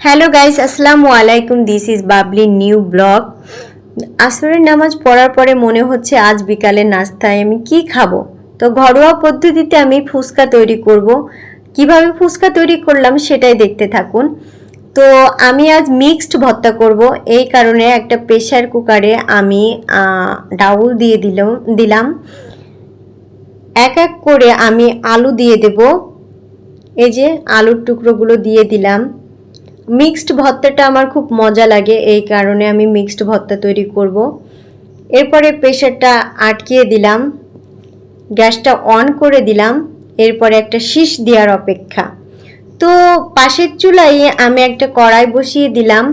Hello guys আসসালামু আলাইকুম this is Babli new blog আসরের নামাজ পড়ার পরে মনে হচ্ছে আজ বিকালে নাস্তায় আমি কি খাব? তো ঘরোয়া পদ্ধতিতে আমি ফুচকা তৈরি করব। কীভাবে ফুচকা তৈরি করলাম সেটাই দেখতে থাকুন। তো আমি আজ মিক্সড ভর্তা করব। এই কারণে একটা প্রেশার কুকারে আমি ডাউল দিয়ে দিলাম দিলাম। এক এক করে আমি আলু দিয়ে দেব। এই যে আলুর টুকরোগুলো দিয়ে দিলাম। মিক্সড ভর্তাটা আমার খুব মজা লাগে, এই কারণে আমি মিক্সড ভর্তা তৈরি করব। এরপরে প্রেশারটা আটকিয়ে দিলাম, গ্যাসটা অন করে দিলাম, এরপরে একটা শীষ দেওয়ার অপেক্ষা। তো পাশের চুলায় আমি একটা কড়াই বসিয়ে দিলাম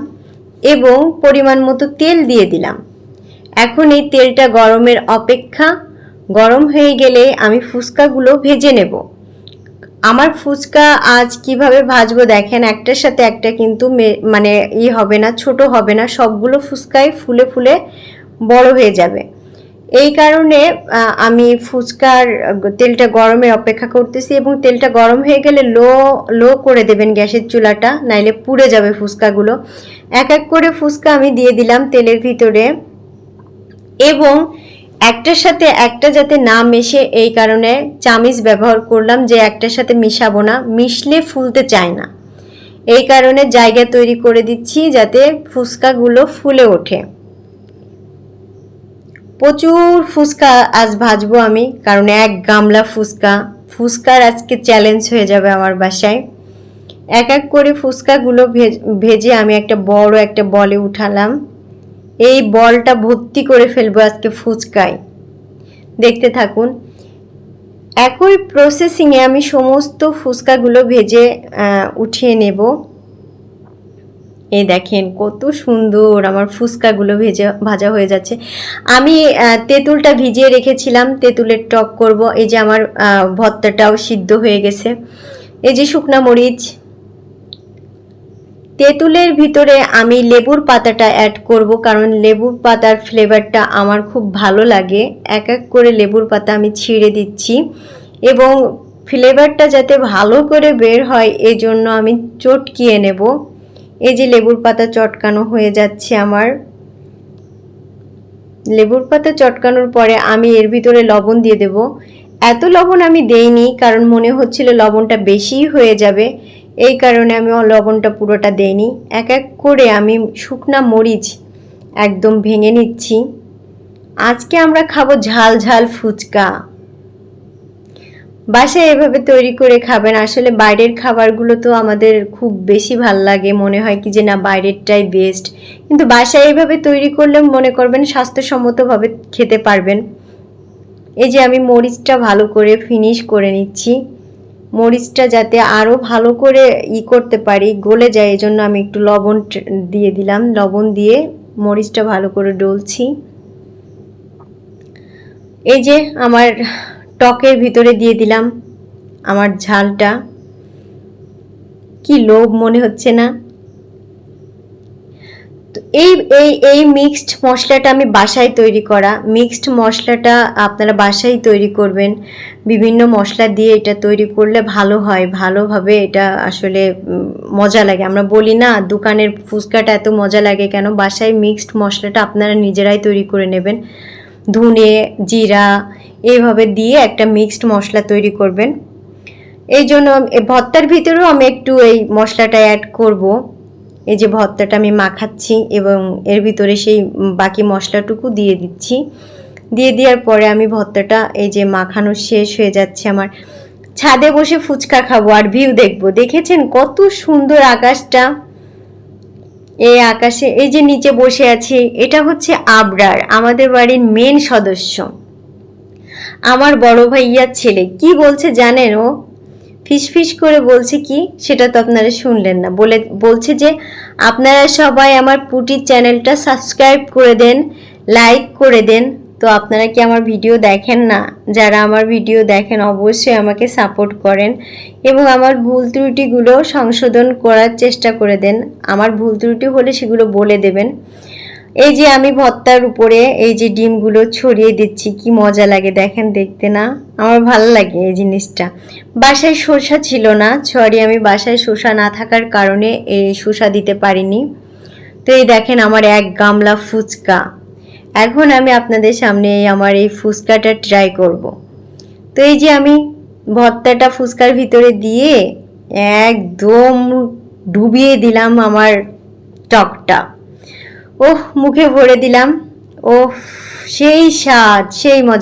এবং পরিমাণ মতো তেল দিয়ে দিলাম। এখন এই তেলটা গরমের অপেক্ষা, গরম হয়ে গেলে আমি ফুচকাগুলো ভেজে নেব। আমার ফুচকা আজ কীভাবে ভাজবো দেখেন, একটার সাথে একটা কিন্তু মানে ই হবে না, ছোট হবে না, সবগুলো ফুচকাই ফুলে ফুলে বড় হয়ে যাবে। এই কারণে আমি ফুচকার তেলটা গরমের অপেক্ষা করতেছি এবং তেলটা গরম হয়ে গেলে লো লো করে দেবেন গ্যাসের চুলাটা, নাইলে পুড়ে যাবে ফুচকাগুলো। এক এক করে ফুচকা আমি দিয়ে দিলাম তেলের ভিতরে। এবং একটার সাথে একটা যাতে না মেশে এই কারণে চামিচ ব্যবহার করলাম যে একটার সাথে মিশাবো না, মিশলে ফুলতে চায় না। এই কারণে জায়গা তৈরি করে দিচ্ছি যাতে ফুচকাগুলো ফুলে ওঠে। প্রচুর ফুচকা আজ ভাজবো আমি, কারণ এক গামলা ফুচকা, ফুচকার আজকে চ্যালেঞ্জ হয়ে যাবে আমার বাসায়। এক এক করে ফুচকাগুলো ভেজ- ভেজে আমি একটা বড় একটা বলে উঠালাম। এই বলটা ভর্তি করে ফেলব আজকে ফুচকায়। দেখতে থাকুন। একই প্রসেসিংয়ে আমি সমস্ত ফুচকাগুলো ভেজে উঠিয়ে নেব। এই দেখেন কত সুন্দর আমার ফুচকাগুলো ভেজে, ভাজা হয়ে যাচ্ছে। আমি তেঁতুলটা ভিজিয়ে রেখেছিলাম, তেঁতুলের টক করব। এই যে আমার ভর্তাটাও সিদ্ধ হয়ে গেছে। এই যে শুকনা মরিচ তেঁতুলের ভিতরে আমি লেবুর পাতাটা অ্যাড করব কারণ লেবুর পাতার ফ্লেভারটা আমার খুব ভালো লাগে। এক এক করে লেবুর পাতা আমি ছিঁড়ে দিচ্ছি এবং ফ্লেভারটা যাতে ভালো করে বের হয় এই জন্য আমি চটকিয়ে নেব। এই যে লেবুর পাতা চটকানো হয়ে যাচ্ছে আমার। লেবুর পাতা চটকানোর পরে আমি এর ভিতরে লবণ দিয়ে দেব। এত লবণ আমি দেইনি কারণ মনে হচ্ছিল লবণটা বেশি হয়ে যাবে। এই কারণে আমি লবণটা পুরোটা দেইনি। এক এক করে আমি শুকনা মরিচ একদম ভেঙে নিচ্ছি। আজকে আমরা খাব ঝাল ঝাল ফুচকা। বাসায় এভাবে তৈরি করে খাবেন, আসলে বাইরের খাবারগুলো তো আমাদের খুব বেশি ভালো লাগে, মনে হয় কি যে না বাইরেরটাই বেস্ট কিন্তু বাসায় এভাবে তৈরি করলে মনে করবেন স্বাস্থ্যসম্মতভাবে খেতে পারবেন। এই যে আমি মরিচটা ভালো করে ফিনিশ করে নিচ্ছি। মরিচটা যাতে আরও ভালো করে ই করতে পারি, গলে যায় এই জন্য আমি একটু লবণ দিয়ে দিলাম। লবণ দিয়ে মরিচটা ভালো করে ডলছি। এই যে আমার টকের ভিতরে দিয়ে দিলাম আমার ঝালটা। কি লোভ, মনে হচ্ছে না। এই এই এই মিক্সড মশলাটা আমি বাসায় তৈরি করা। মিক্সড মশলাটা আপনারা বাসায় তৈরি করবেন। বিভিন্ন মশলা দিয়ে এটা তৈরি করলে ভালো হয়। ভালোভাবে এটা আসলে মজা লাগে। আমরা বলি না, দোকানের ফুচকাটা এত মজা লাগে কেন? বাসায় মিক্সড মশলাটা আপনারা নিজেরাই তৈরি করে নেবেন। ধনে, জিরা এইভাবে দিয়ে একটা মিক্সড মশলা তৈরি করবেন। এই জন্য ভর্তার ভিতরেও আমি একটু এই মশলাটা অ্যাড করব। এই যে ভর্তাটা আমি মাখাচ্ছি এবং এর ভিতরে সেই বাকি মশলাটুকু দিয়ে দিচ্ছি। দিয়ে দেওয়ার পরে আমি ভর্তাটা এই যে মাখানো শেষ হয়ে যাচ্ছে আমার। ছাদে বসে ফুচকা খাব আর ভিউ দেখব। দেখেছেন কত সুন্দর আকাশটা? এই আকাশে, এই যে নিচে বসে আছি, এটা হচ্ছে আবরার, আমাদের বাড়ির মেন সদস্য। আমার বড় ভাইয়ার ছেলে। কি বলছে জানেন ও? ফিসফিস করে বলছে কি, সেটা তো আপনারা শুনলেন না। বলে, বলছে যে, আপনারা সবাই আমার পুটির চ্যানেলটা সাবস্ক্রাইব করে দেন, লাইক করে দেন। তো আপনারা কি আমার ভিডিও দেখেন না? যারা আমার ভিডিও দেখেন, অবশ্যই আমাকে সাপোর্ট করেন এবং আমার ভুল ত্রুটিগুলো সংশোধন করার চেষ্টা করে দেন। আমার ভুল ত্রুটি হলে সেগুলো বলে দেবেন। এই যে আমি ভর্তার উপরে এই যে ডিমগুলো ছড়িয়ে দিচ্ছি, কি মজা লাগে দেখেন দেখতে না? আমার ভালো লাগে এই জিনিসটা। বাসায় শসা ছিল না, সরি আমি বাসায় শসা না থাকার কারণে এই শসা দিতে পারিনি। তো এই দেখেন আমার এক গামলা ফুচকা। এখন আমি আপনাদের সামনে আমার এই ফুচকাটা ট্রাই করব। তো এই যে আমি ভর্তাটা ফুচকার ভিতরে দিয়ে একদম ডুবিয়ে দিলাম আমার টকটা। ওহ মুখে ভরে দিলাম। ওহ সেই স্বাদ সেই মজা।